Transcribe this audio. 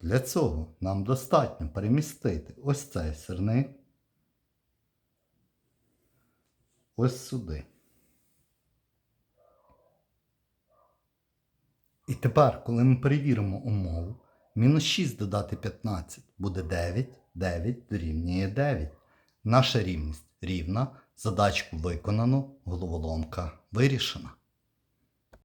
Для цього нам достатньо перемістити ось цей сирник ось сюди. І тепер, коли ми перевіримо умову, мінус 6 додати 15 буде 9, 9 дорівнює 9. Наша рівність рівна, задачку виконано, головоломка вирішена.